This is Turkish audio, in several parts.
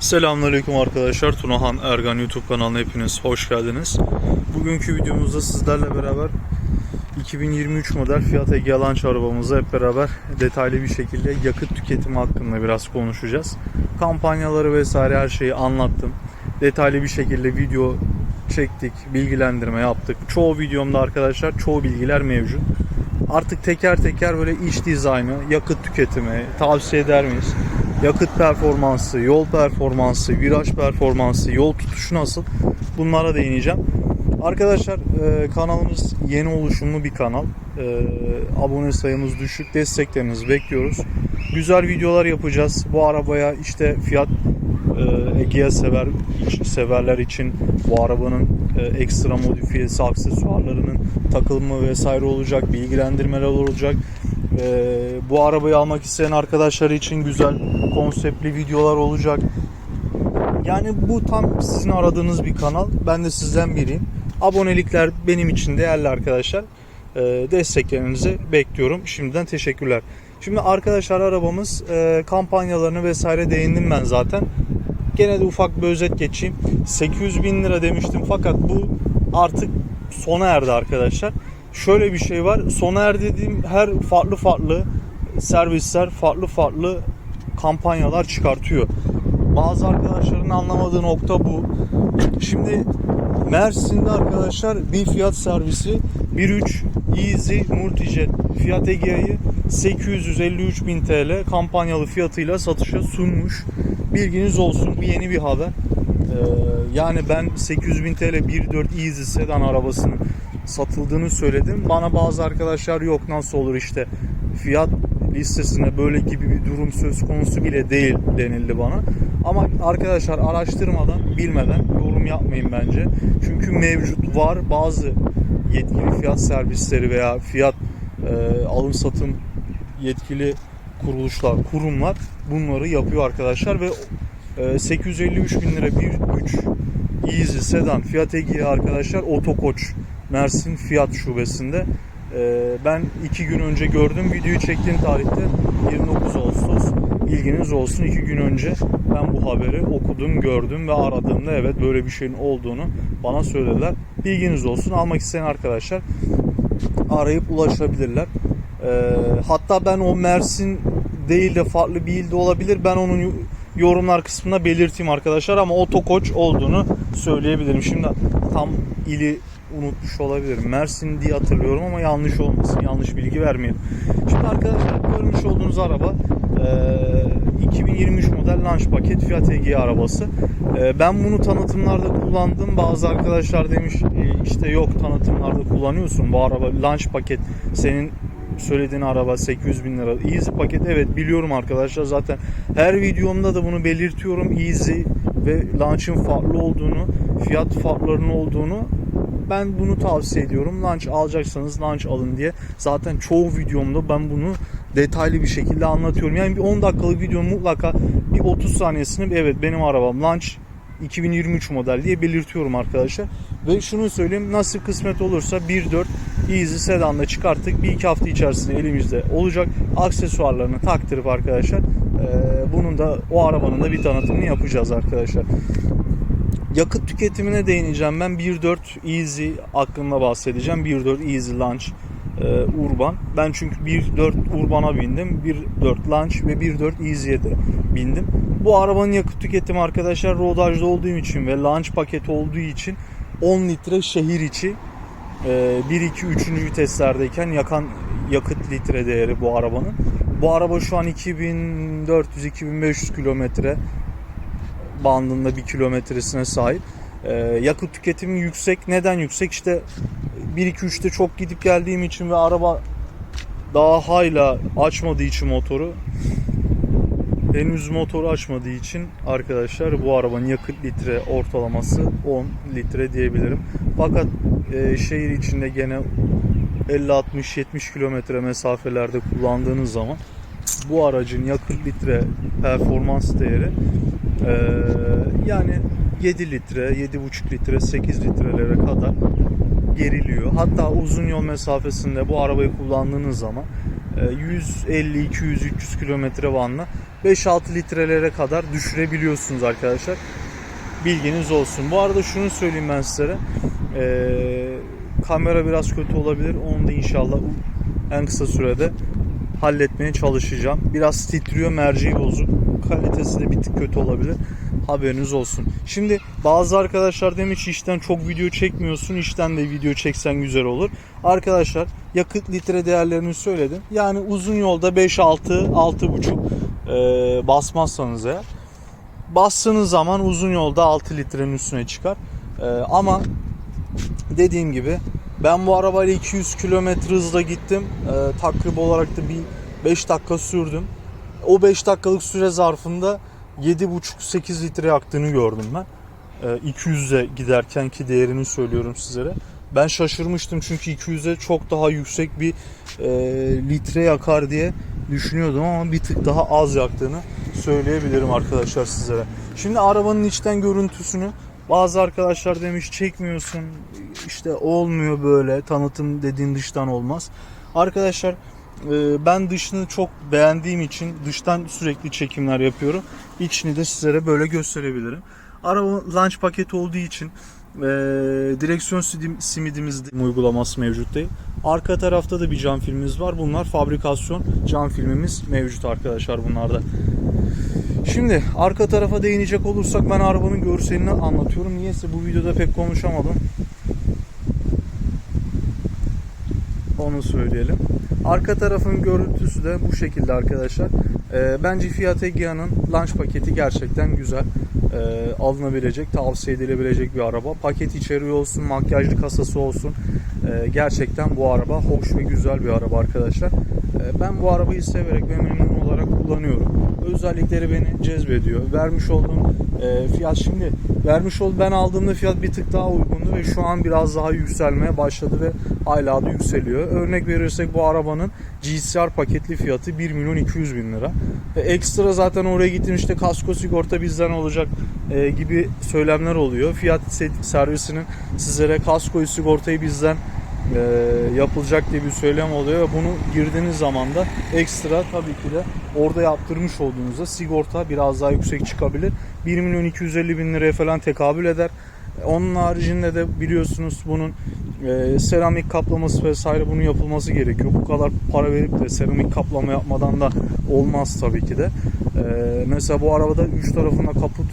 Selamünaleyküm arkadaşlar. Tunahan Ergan YouTube kanalına hepiniz hoş geldiniz. Bugünkü videomuzda sizlerle beraber 2023 model Fiat Egea Launch arabamızı hep beraber detaylı bir şekilde yakıt tüketimi hakkında biraz konuşacağız. Kampanyaları vesaire her şeyi anlattım. Detaylı bir şekilde video çektik, bilgilendirme yaptık. Çoğu videomda arkadaşlar çoğu bilgiler mevcut. Artık teker teker böyle iç dizaynı, yakıt tüketimi tavsiye eder miyiz? Yakıt performansı, yol performansı, viraj performansı, yol tutuşu nasıl? Bunlara değineceğim. Arkadaşlar e, kanalımız yeni oluşumlu bir kanal. E, abone sayımız düşük. Desteklerinizi bekliyoruz. Güzel videolar yapacağız. Bu arabaya işte fiyat e, Egea sever severler için bu arabanın e, ekstra modifiyesi, aksesuarlarının takılımı vesaire olacak, bilgilendirmeler olacak. E, bu arabayı almak isteyen arkadaşlar için güzel konseptli videolar olacak. Yani bu tam sizin aradığınız bir kanal. Ben de sizden biriyim. Abonelikler benim için değerli arkadaşlar. E, desteklerinizi bekliyorum. Şimdiden teşekkürler. Şimdi arkadaşlar arabamız e, kampanyalarını vesaire değindim ben zaten. Gene de ufak bir özet geçeyim. 800 bin lira demiştim fakat bu artık sona erdi arkadaşlar. Şöyle bir şey var. Sona er dediğim her farklı farklı servisler farklı farklı kampanyalar çıkartıyor. Bazı arkadaşların anlamadığı nokta bu. Şimdi Mersin'de arkadaşlar bir fiyat servisi 1.3 Easy Multijet Fiat Egea'yı 853 bin TL kampanyalı fiyatıyla satışa sunmuş. Bilginiz olsun bu yeni bir haber. Ee, yani ben 800 bin TL 1.4 Easy sedan arabasının satıldığını söyledim. Bana bazı arkadaşlar yok nasıl olur işte fiyat listesinde böyle gibi bir durum söz konusu bile değil denildi bana. Ama arkadaşlar araştırmadan, bilmeden yorum yapmayın bence. Çünkü mevcut var bazı yetkili fiyat servisleri veya fiyat e, alım satım yetkili kuruluşlar, kurumlar bunları yapıyor arkadaşlar ve e, 853 bin lira bir 3 Easy sedan Fiat Egea arkadaşlar Otokoç Mersin Fiyat şubesinde. E, ben iki gün önce gördüm videoyu çektiğim tarihte. 29 Ağustos. Bilginiz olsun iki gün önce ben bu haberi okudum gördüm ve aradığımda evet böyle bir şeyin olduğunu bana söylediler. Bilginiz olsun almak isteyen arkadaşlar arayıp ulaşabilirler. E, hatta ben o Mersin değil de farklı bir ilde olabilir. Ben onun yorumlar kısmına belirteyim arkadaşlar ama otokoç olduğunu söyleyebilirim. Şimdi tam ili unutmuş olabilirim. Mersin diye hatırlıyorum ama yanlış olmasın. Yanlış bilgi vermeyelim. Şimdi arkadaşlar görmüş olduğunuz araba e, 2023 model launch paket Fiat Egea arabası. E, ben bunu tanıtımlarda kullandım. Bazı arkadaşlar demiş e, işte yok tanıtımlarda kullanıyorsun bu araba launch paket senin söylediğin araba 800 bin lira. Easy paket evet biliyorum arkadaşlar zaten her videomda da bunu belirtiyorum. Easy ve launch'ın farklı olduğunu, fiyat farklarının olduğunu ben bunu tavsiye ediyorum. Launch alacaksanız launch alın diye. Zaten çoğu videomda ben bunu detaylı bir şekilde anlatıyorum. Yani bir 10 dakikalık videonun mutlaka bir 30 saniyesini evet benim arabam launch 2023 model diye belirtiyorum arkadaşlar. Ve şunu söyleyeyim nasip kısmet olursa 1.4 Easy sedanla çıkarttık. Bir iki hafta içerisinde elimizde olacak. Aksesuarlarını taktırıp arkadaşlar bunun da o arabanın da bir tanıtımını yapacağız arkadaşlar. Yakıt tüketimine değineceğim ben. 1.4 Easy hakkında bahsedeceğim. 1.4 Easy Launch e, Urban. Ben çünkü 1.4 Urban'a bindim. 1.4 Launch ve 1.4 Easy'ye de bindim. Bu arabanın yakıt tüketimi arkadaşlar rodajda olduğum için ve launch paketi olduğu için 10 litre şehir içi 1 2 3. viteslerdeyken yakan yakıt litre değeri bu arabanın. Bu araba şu an 2400 2500 kilometre bandında bir kilometresine sahip. Ee, yakıt tüketimi yüksek. Neden yüksek? İşte 1-2-3'te çok gidip geldiğim için ve araba daha hala açmadığı için motoru henüz motoru açmadığı için arkadaşlar bu arabanın yakıt litre ortalaması 10 litre diyebilirim. Fakat e, şehir içinde gene 50-60-70 kilometre mesafelerde kullandığınız zaman bu aracın yakıt litre performans değeri ee, yani 7 litre, 7,5 litre, 8 litrelere kadar geriliyor. Hatta uzun yol mesafesinde bu arabayı kullandığınız zaman 150, 200, 300 kilometre vanla 5-6 litrelere kadar düşürebiliyorsunuz arkadaşlar. Bilginiz olsun. Bu arada şunu söyleyeyim ben sizlere. Ee, kamera biraz kötü olabilir. Onu da inşallah en kısa sürede halletmeye çalışacağım. Biraz titriyor, merceği bozuk. Kalitesi de bir tık kötü olabilir. Haberiniz olsun. Şimdi bazı arkadaşlar demiş işten çok video çekmiyorsun. işten de video çeksen güzel olur. Arkadaşlar yakıt litre değerlerini söyledim. Yani uzun yolda 5 6 6,5 e, basmazsanız eğer bastığınız zaman uzun yolda 6 litrenin üstüne çıkar. E, ama dediğim gibi ben bu arabayla 200 kilometre hızla gittim. E, takrib olarak da bir 5 dakika sürdüm. O 5 dakikalık süre zarfında 7,5-8 litre yaktığını gördüm ben. E, 200'e giderken ki değerini söylüyorum sizlere. Ben şaşırmıştım çünkü 200'e çok daha yüksek bir e, litre yakar diye düşünüyordum ama bir tık daha az yaktığını söyleyebilirim arkadaşlar sizlere. Şimdi arabanın içten görüntüsünü bazı arkadaşlar demiş çekmiyorsun işte olmuyor böyle tanıtım dediğin dıştan olmaz. Arkadaşlar ben dışını çok beğendiğim için dıştan sürekli çekimler yapıyorum. İçini de sizlere böyle gösterebilirim. Araba launch paketi olduğu için e, direksiyon simidimiz uygulaması mevcut değil. Arka tarafta da bir cam filmimiz var. Bunlar fabrikasyon cam filmimiz mevcut arkadaşlar bunlarda. Şimdi arka tarafa değinecek olursak ben arabanın görselini anlatıyorum. Niyeyse bu videoda pek konuşamadım. Onu söyleyelim. Arka tarafın görüntüsü de bu şekilde arkadaşlar. Ee, bence Fiat Egea'nın launch paketi gerçekten güzel. Ee, alınabilecek, tavsiye edilebilecek bir araba. Paket içeriği olsun, makyajlı kasası olsun. Ee, gerçekten bu araba hoş ve güzel bir araba arkadaşlar. Ee, ben bu arabayı severek ve memnun olarak kullanıyorum. Özellikleri beni cezbediyor. Vermiş olduğum e, fiyat şimdi vermiş ol ben aldığımda fiyat bir tık daha uygundu ve şu an biraz daha yükselmeye başladı ve hala da yükseliyor. Örnek verirsek bu arabanın GCR paketli fiyatı 1 milyon 200 bin lira. Ve ekstra zaten oraya gittim işte kasko sigorta bizden olacak e, gibi söylemler oluyor. Fiyat se- servisinin sizlere kaskoyu sigortayı bizden e, yapılacak diye bir söylem oluyor ve bunu girdiğiniz zaman da ekstra tabii ki de orada yaptırmış olduğunuzda sigorta biraz daha yüksek çıkabilir. 1 milyon 250 bin liraya falan tekabül eder. Onun haricinde de biliyorsunuz bunun e, seramik kaplaması vesaire bunun yapılması gerekiyor. Bu kadar para verip de seramik kaplama yapmadan da olmaz tabii ki de. E, mesela bu arabada üç tarafında kaput,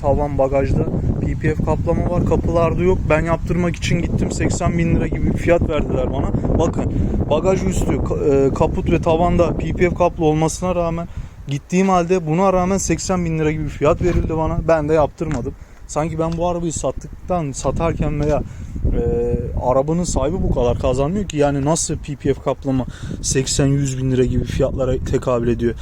tavan, bagajda PPF kaplama var. Kapılarda yok. Ben yaptırmak için gittim. 80 bin lira gibi bir fiyat verdiler bana. Bakın bagaj üstü, e, kaput ve tavanda PPF kaplı olmasına rağmen gittiğim halde buna rağmen 80 bin lira gibi bir fiyat verildi bana. Ben de yaptırmadım. Sanki ben bu arabayı sattıktan satarken veya e, arabanın sahibi bu kadar kazanmıyor ki yani nasıl PPF kaplama 80-100 bin lira gibi fiyatlara tekabül ediyor.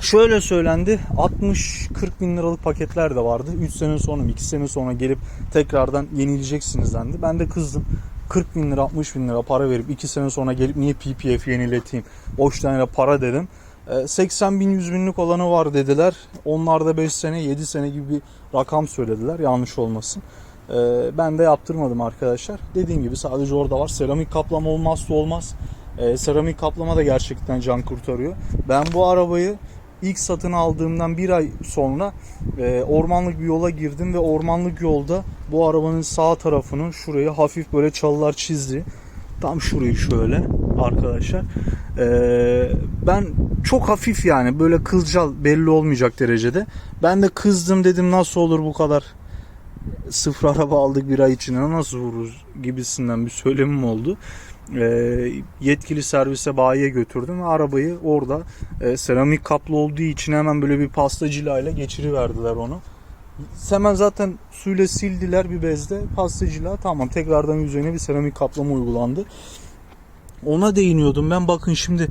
Şöyle söylendi 60-40 bin liralık paketler de vardı. 3 sene sonra 2 sene sonra gelip tekrardan yenileyeceksiniz dendi. Ben de kızdım. 40 bin lira 60 bin lira para verip 2 sene sonra gelip niye PPF yenileteyim boş tane para dedim. E, 80 bin 100 binlik olanı var dediler. Onlar da 5 sene 7 sene gibi bir rakam söylediler yanlış olmasın. E, Ben de yaptırmadım arkadaşlar. Dediğim gibi sadece orada var. Seramik kaplama olmazsa olmaz. E, seramik kaplama da gerçekten can kurtarıyor. Ben bu arabayı ilk satın aldığımdan bir ay sonra e, ormanlık bir yola girdim ve ormanlık yolda bu arabanın sağ tarafını şurayı hafif böyle çalılar çizdi. Tam şurayı şöyle arkadaşlar. E, ben çok hafif yani böyle kılcal belli olmayacak derecede. Ben de kızdım dedim nasıl olur bu kadar sıfır araba aldık bir ay içine nasıl vururuz gibisinden bir söylemim oldu. E, yetkili servise bayiye götürdüm ve arabayı orada e, seramik kaplı olduğu için hemen böyle bir pasta cilayla geçiriverdiler onu. Hemen zaten suyla sildiler bir bezde pasta cila tamam tekrardan yüzeyine bir seramik kaplama uygulandı. Ona değiniyordum ben bakın şimdi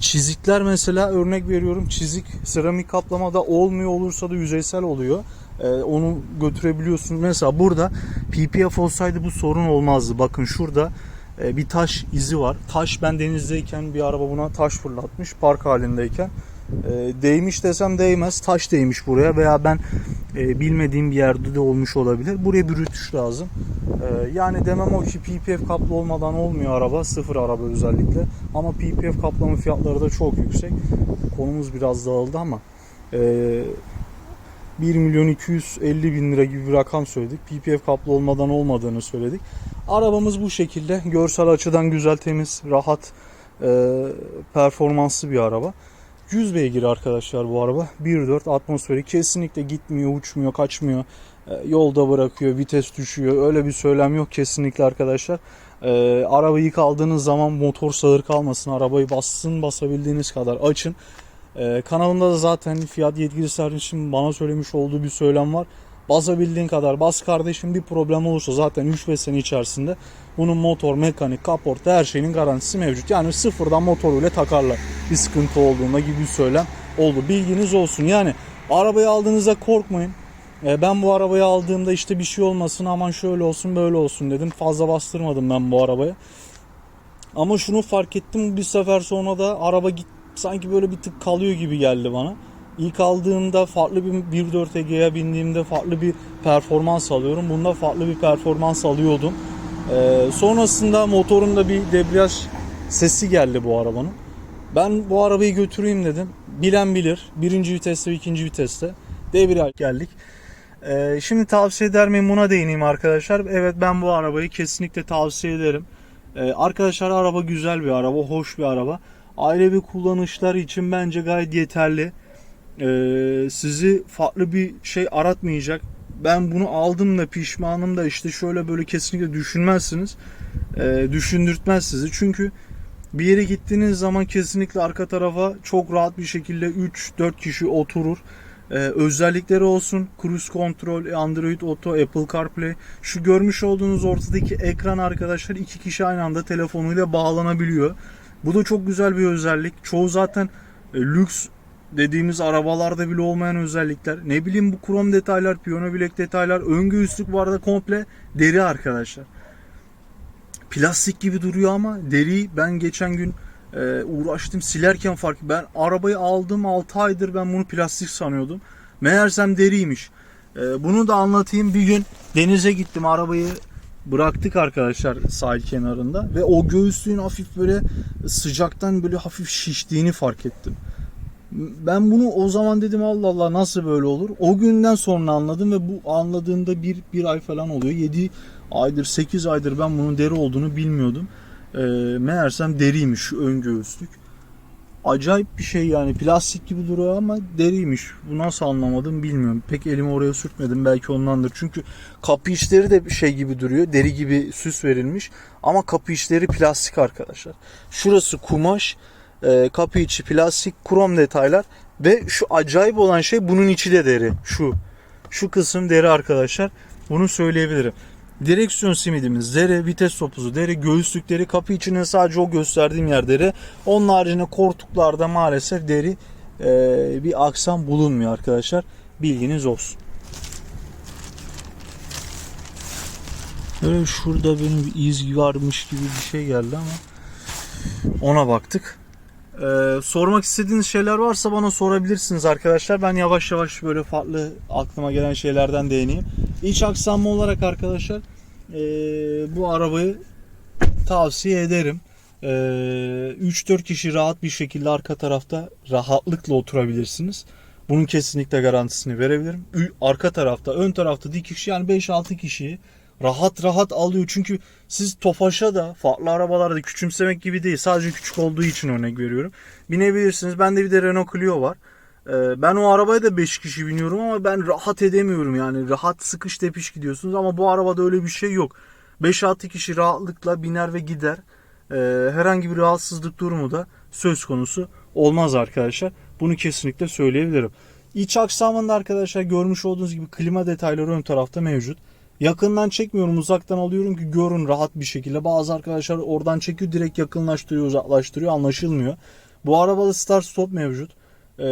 çizikler mesela örnek veriyorum çizik seramik kaplamada olmuyor olursa da yüzeysel oluyor. Ee, onu götürebiliyorsunuz. Mesela burada PPF olsaydı bu sorun olmazdı. Bakın şurada e, bir taş izi var. Taş ben denizdeyken bir araba buna taş fırlatmış park halindeyken. E, değmiş desem değmez. Taş değmiş buraya veya ben e, bilmediğim bir yerde de olmuş olabilir. Buraya bir rütüş lazım. Ee, yani demem o ki PPF kaplı olmadan olmuyor araba. Sıfır araba özellikle. Ama PPF kaplama fiyatları da çok yüksek. Konumuz biraz dağıldı ama ee, 1 milyon 250 bin lira gibi bir rakam söyledik. PPF kaplı olmadan olmadığını söyledik. Arabamız bu şekilde. Görsel açıdan güzel, temiz, rahat, e, performanslı bir araba. 100 beygir arkadaşlar bu araba. 1.4 atmosferi kesinlikle gitmiyor, uçmuyor, kaçmıyor. E, yolda bırakıyor, vites düşüyor. Öyle bir söylem yok kesinlikle arkadaşlar. E, arabayı ilk aldığınız zaman motor sağır kalmasın. Arabayı bassın basabildiğiniz kadar açın. Ee, kanalımda da zaten fiyat yetkilisi için bana söylemiş olduğu bir söylem var. Basabildiğin kadar bas kardeşim bir problem olursa zaten 3-5 sene içerisinde bunun motor, mekanik, kaporta her şeyinin garantisi mevcut. Yani sıfırdan motoruyla takarlar bir sıkıntı olduğunda gibi bir söylem oldu. Bilginiz olsun. Yani arabayı aldığınızda korkmayın. Ee, ben bu arabayı aldığımda işte bir şey olmasın aman şöyle olsun böyle olsun dedim. Fazla bastırmadım ben bu arabaya. Ama şunu fark ettim bir sefer sonra da araba git sanki böyle bir tık kalıyor gibi geldi bana. İlk aldığımda farklı bir 1.4 Ege'ye bindiğimde farklı bir performans alıyorum. Bunda farklı bir performans alıyordum. Ee, sonrasında motorunda bir debriyaj sesi geldi bu arabanın. Ben bu arabayı götüreyim dedim. Bilen bilir. Birinci viteste ve ikinci viteste. Debriyaj geldik. Ee, şimdi tavsiye eder miyim buna değineyim arkadaşlar. Evet ben bu arabayı kesinlikle tavsiye ederim. Ee, arkadaşlar araba güzel bir araba, hoş bir araba. Ailevi kullanışlar için bence gayet yeterli. Ee, sizi farklı bir şey aratmayacak. Ben bunu aldım da pişmanım da işte şöyle böyle kesinlikle düşünmezsiniz. Ee, düşündürtmez sizi. Çünkü bir yere gittiğiniz zaman kesinlikle arka tarafa çok rahat bir şekilde 3-4 kişi oturur. Ee, özellikleri olsun cruise control, Android Auto, Apple CarPlay. Şu görmüş olduğunuz ortadaki ekran arkadaşlar iki kişi aynı anda telefonuyla bağlanabiliyor. Bu da çok güzel bir özellik. Çoğu zaten e, lüks dediğimiz arabalarda bile olmayan özellikler. Ne bileyim bu krom detaylar, piyano bilek detaylar, ön göğüslük bu arada komple deri arkadaşlar. Plastik gibi duruyor ama deri ben geçen gün e, uğraştım silerken fark ben arabayı aldım 6 aydır ben bunu plastik sanıyordum. Meğersem deriymiş. E, bunu da anlatayım. Bir gün denize gittim arabayı bıraktık arkadaşlar sahil kenarında ve o göğüslüğün hafif böyle sıcaktan böyle hafif şiştiğini fark ettim. Ben bunu o zaman dedim Allah Allah nasıl böyle olur? O günden sonra anladım ve bu anladığımda bir, bir ay falan oluyor. 7 aydır 8 aydır ben bunun deri olduğunu bilmiyordum. E, meğersem deriymiş ön göğüslük. Acayip bir şey yani plastik gibi duruyor ama deriymiş. Bu nasıl anlamadım bilmiyorum. Pek elimi oraya sürtmedim belki ondandır. Çünkü kapı içleri de bir şey gibi duruyor. Deri gibi süs verilmiş. Ama kapı içleri plastik arkadaşlar. Şurası kumaş. E, kapı içi plastik. Krom detaylar. Ve şu acayip olan şey bunun içi de deri. Şu. Şu kısım deri arkadaşlar. Bunu söyleyebilirim. Direksiyon simidimiz deri, vites topuzu deri, göğüslükleri, kapı içine sadece o gösterdiğim yer deri. Onun haricinde koltuklarda maalesef deri e, bir aksam bulunmuyor arkadaşlar. Bilginiz olsun. Böyle şurada benim bir iz varmış gibi bir şey geldi ama ona baktık. Ee, sormak istediğiniz şeyler varsa bana sorabilirsiniz arkadaşlar. Ben yavaş yavaş böyle farklı aklıma gelen şeylerden değineyim. İç aksamı olarak arkadaşlar e, bu arabayı tavsiye ederim. E, 3-4 kişi rahat bir şekilde arka tarafta rahatlıkla oturabilirsiniz. Bunun kesinlikle garantisini verebilirim. Arka tarafta, ön tarafta dikiş yani 5-6 kişiyi rahat rahat alıyor. Çünkü siz Tofaş'a da farklı arabalarda küçümsemek gibi değil. Sadece küçük olduğu için örnek veriyorum. Binebilirsiniz. Bende bir de Renault Clio var. Ee, Ben o arabaya da 5 kişi biniyorum ama ben rahat edemiyorum yani. Rahat sıkış tepiş gidiyorsunuz ama bu arabada öyle bir şey yok. 5-6 kişi rahatlıkla biner ve gider. Ee, Herhangi bir rahatsızlık durumu da söz konusu olmaz arkadaşlar. Bunu kesinlikle söyleyebilirim. İç aksamında arkadaşlar görmüş olduğunuz gibi klima detayları ön tarafta mevcut. Yakından çekmiyorum uzaktan alıyorum ki görün rahat bir şekilde. Bazı arkadaşlar oradan çekiyor direkt yakınlaştırıyor uzaklaştırıyor anlaşılmıyor. Bu arabada start stop mevcut. Ee,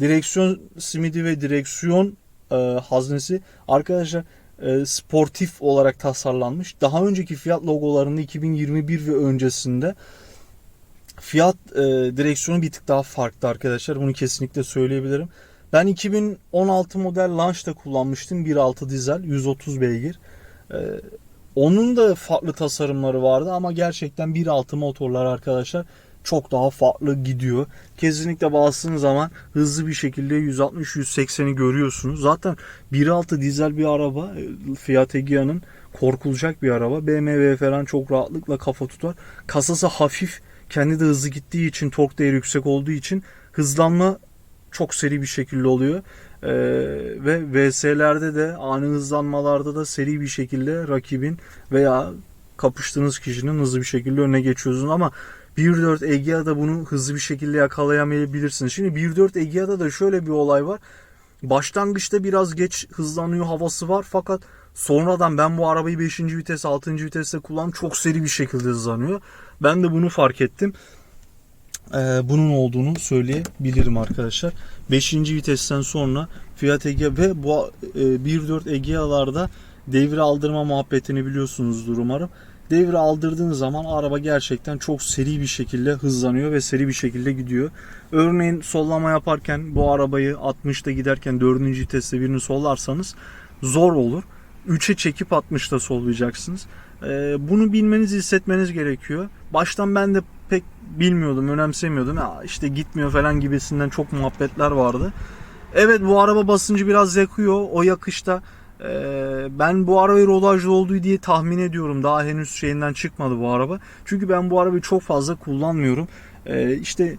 direksiyon simidi ve direksiyon e, haznesi arkadaşlar e, sportif olarak tasarlanmış. Daha önceki fiyat logolarında 2021 ve öncesinde fiyat e, direksiyonu bir tık daha farklı arkadaşlar. Bunu kesinlikle söyleyebilirim. Ben 2016 model Launch'ta kullanmıştım. 1.6 dizel 130 beygir. Ee, Onun da farklı tasarımları vardı ama gerçekten 1.6 motorlar arkadaşlar çok daha farklı gidiyor. Kesinlikle bastığınız zaman hızlı bir şekilde 160-180'i görüyorsunuz. Zaten 1.6 dizel bir araba e, Fiat Egea'nın korkulacak bir araba. BMW falan çok rahatlıkla kafa tutar. Kasası hafif. Kendi de hızlı gittiği için tork değeri yüksek olduğu için hızlanma çok seri bir şekilde oluyor. Ee, ve VS'lerde de ani hızlanmalarda da seri bir şekilde rakibin veya kapıştığınız kişinin hızlı bir şekilde önüne geçiyorsunuz ama 1.4 Egea'da bunu hızlı bir şekilde yakalayamayabilirsiniz. Şimdi 1.4 Egea'da da şöyle bir olay var. Başlangıçta biraz geç hızlanıyor havası var fakat sonradan ben bu arabayı 5. vites 6. viteste kullan çok seri bir şekilde hızlanıyor. Ben de bunu fark ettim. Ee, bunun olduğunu söyleyebilirim arkadaşlar. 5. vitesten sonra Fiat Egea ve bu e, 1.4 Egea'larda devre aldırma muhabbetini biliyorsunuzdur umarım. Devre aldırdığınız zaman araba gerçekten çok seri bir şekilde hızlanıyor ve seri bir şekilde gidiyor. Örneğin sollama yaparken bu arabayı 60'ta giderken 4. viteste birini sollarsanız zor olur. 3'e çekip 60'ta sollayacaksınız. Ee, bunu bilmeniz, hissetmeniz gerekiyor. Baştan ben de pek bilmiyordum, önemsemiyordum. Ya işte gitmiyor falan gibisinden çok muhabbetler vardı. Evet bu araba basıncı biraz yakıyor. O yakışta ee, ben bu arabayı rodajlı olduğu diye tahmin ediyorum. Daha henüz şeyinden çıkmadı bu araba. Çünkü ben bu arabayı çok fazla kullanmıyorum. Ee, işte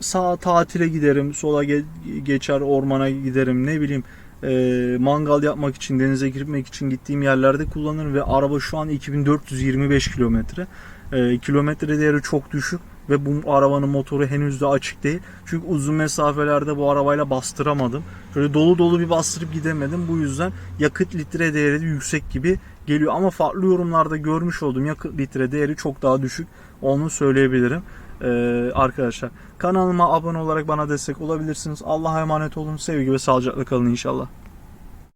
sağa tatile giderim, sola ge- geçer ormana giderim ne bileyim e, mangal yapmak için, denize girmek için gittiğim yerlerde kullanırım ve araba şu an 2425 kilometre. E, kilometre değeri çok düşük ve bu arabanın motoru henüz de açık değil. Çünkü uzun mesafelerde bu arabayla bastıramadım. Şöyle dolu dolu bir bastırıp gidemedim. Bu yüzden yakıt litre değeri de yüksek gibi geliyor. Ama farklı yorumlarda görmüş olduğum yakıt litre değeri çok daha düşük. Onu söyleyebilirim. Ee, arkadaşlar kanalıma abone olarak bana destek olabilirsiniz. Allah'a emanet olun. Sevgi ve sağlıcakla kalın inşallah.